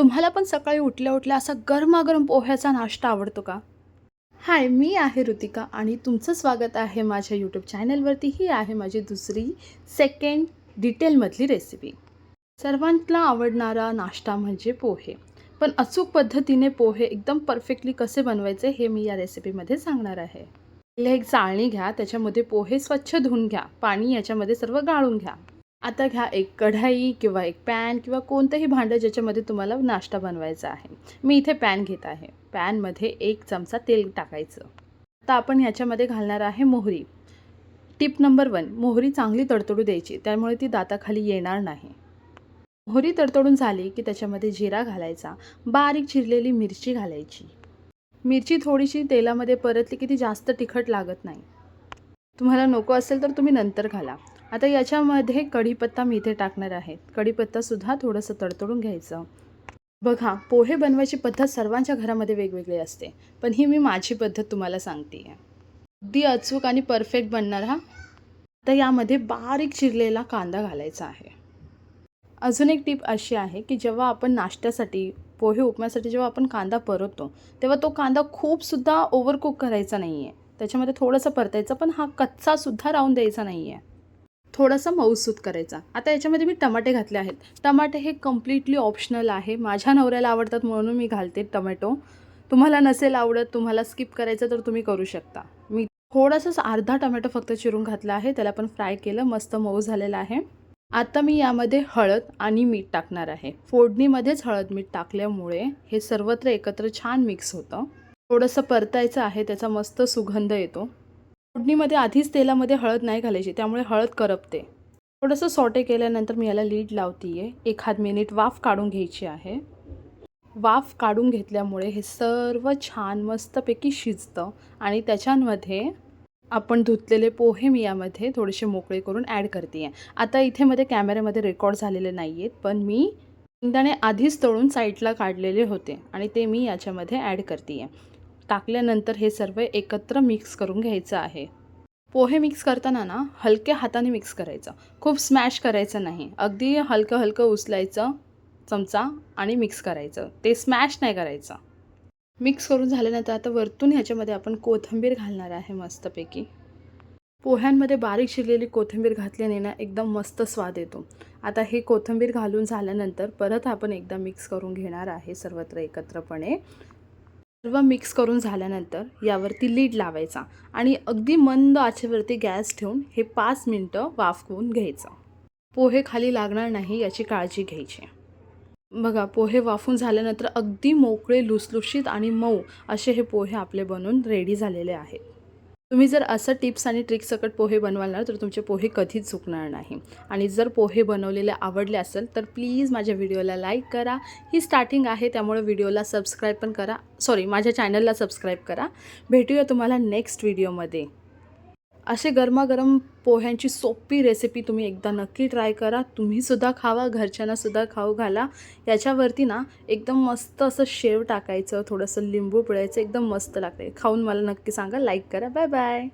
तुम्हाला पण सकाळी उठल्या उठल्या असा गरमागरम पोह्याचा नाश्ता आवडतो का? हाय मी आहे ऋतिका आणि तुमचं स्वागत आहे माझ्या यूट्यूब चॅनलवरती ही आहे माझी दुसरी सेकंड डिटेलमधली रेसिपी सर्वांना आवडणारा नाश्ता म्हणजे पोहे. पण अचूक पद्धतीने पोहे एकदम परफेक्टली कसे बनवायचे हे मी या रेसिपीमध्ये सांगणार आहे. पहिले एक चाळणी घ्या त्याच्यामध्ये पोहे स्वच्छ धुवून घ्या पाणी याच्यामध्ये सर्व गाळून घ्या. आता घ्या एक कढाई किंवा एक पॅन किंवा कोणतंही भांडं ज्याच्यामध्ये तुम्हाला नाश्ता बनवायचा आहे. मी इथे पॅन घेत आहे. पॅनमध्ये एक चमचा तेल टाकायचं. आता आपण ह्याच्यामध्ये घालणार आहे मोहरी. टिप नंबर वन मोहरी चांगली तडतडू द्यायची त्यामुळे ती दाताखाली येणार नाही. मोहरी तडतडून झाली की त्याच्यामध्ये जिरा घालायचा बारीक चिरलेली मिरची घालायची. मिरची थोडीशी तेलामध्ये परतली की ती जास्त तिखट लागत नाही. तुम्हाला नको असेल तर तुम्ही नंतर घाला. आता याच्यामध्ये कढीपत्ता मी इथे टाकणार आहे. कढीपत्तासुद्धा थोडंसं तडतडून घ्यायचं. बघा पोहे बनवायची पद्धत सर्वांच्या घरामध्ये वेगवेगळी असते. पण ही मी माझी पद्धत तुम्हाला सांगते आहे अगदी अचूक आणि परफेक्ट बनणार हा. तर यामध्ये बारीक चिरलेला कांदा घालायचा आहे. अजून एक टीप अशी आहे की जेव्हा आपण नाश्त्यासाठी पोहे उपम्यासाठी जेव्हा आपण कांदा परततो तेव्हा तो कांदा खूपसुद्धा ओव्हरकुक करायचा नाही आहे त्याच्यामध्ये थोडंसं परतायचं पण हा कच्चासुद्धा राहून द्यायचा नाही आहे थोडासा मऊसूत करायचा. आता याच्यामध्ये मी टमाटे घातले आहेत. टमाटे हे कम्प्लिटली ऑप्शनल आहे. माझ्या नवऱ्याला आवडतात म्हणून मी घालते टमॅटो. तुम्हाला नसेल आवडत तुम्हाला स्किप करायचं तर तुम्ही करू शकता. मी थोडासाच अर्धा टमॅटो फक्त चिरून घातला आहे. त्याला पण फ्राय केलं. मस्त मऊ झालेलं आहे. आता मी यामध्ये हळद आणि मीठ टाकणार आहे. फोडणीमध्येच हळद मीठ टाकल्यामुळे हे सर्वत्र एकत्र छान मिक्स होतं. थोडंसं परतायचं आहे. त्याचा मस्त सुगंध येतो. फोडणीमध्ये आधीच तेलामध्ये हळद नाही घालायची त्यामुळे हळद करपते. थोडंसं सॉटे केल्यानंतर मी याला लीड लावते आहे एखाद मिनिट वाफ काढून घ्यायची आहे. वाफ काढून घेतल्यामुळे हे सर्व छान मस्तपैकी शिजतं आणि त्याच्यामध्ये आपण धुतलेले पोहे मी यामध्ये थोडेसे मोकळे करून ॲड करते आहे आता इथे मध्ये कॅमेऱ्यामध्ये रेकॉर्ड झालेले नाही आहेत पण मी शेंगदाणे आधीच तळून साईडला काढलेले होते आणि ते मी याच्यामध्ये ॲड करते आहे टाकल्यानंतर हे सर्व एकत्र मिक्स करून घ्यायचं आहे. पोहे मिक्स करताना ना हलक्या हाताने मिक्स करायचं. खूप स्मॅश करायचं नाही. अगदी हलकं हलकं उचलायचं चमचा आणि मिक्स करायचं. ते स्मॅश नाही करायचं. मिक्स करून झाल्यानंतर आता वरतून ह्याच्यामध्ये आपण कोथिंबीर घालणार आहे मस्तपैकी. पोह्यांमध्ये बारीक शिरलेली कोथिंबीर घातल्याने ना एकदम मस्त स्वाद येतो. आता हे कोथिंबीर घालून झाल्यानंतर परत आपण एकदा मिक्स करून घेणार आहे सर्वत्र एकत्रपणे. सर्व मिक्स करून झाल्यानंतर यावरती लीड लावायचा आणि अगदी मंद आचेवरती गॅस ठेवून हे पाच मिनटं वाफवून घ्यायचं. पोहे खाली लागणार नाही याची काळजी घ्यायची. बघा पोहे वाफून झाल्यानंतर अगदी मोकळे लुसलुशीत आणि मऊ असे हे पोहे आपले बनवून रेडी झालेले आहेत. तुम्ही जर असं टिप्स आणि ट्रिकसकट पोहे बनवाल ना तर तुमचे पोहे कधीच चुकणार नाही. आणि जर पोहे बनवलेले आवडले असेल तर प्लीज माझ्या व्हिडिओला लाईक करा. ही स्टार्टिंग आहे त्यामुळे व्हिडिओला सबस्क्राईब पण करा. सॉरी माझ्या चॅनलला सबस्क्राईब करा. भेटूया तुम्हाला नेक्स्ट व्हिडिओमध्ये. असे गरमागरम पोह्यांची सोपी रेसिपी तुम्ही एकदा नक्की ट्राय करा. तुम्हीसुद्धा खावा घरच्यांनासुद्धा खाऊ घाला. याच्यावरती ना एकदम मस्त असं शेव टाकायचं थोडंसं लिंबू पिळायचं एकदम मस्त लागते खाऊन मला नक्की सांगा. लाईक करा. Bye bye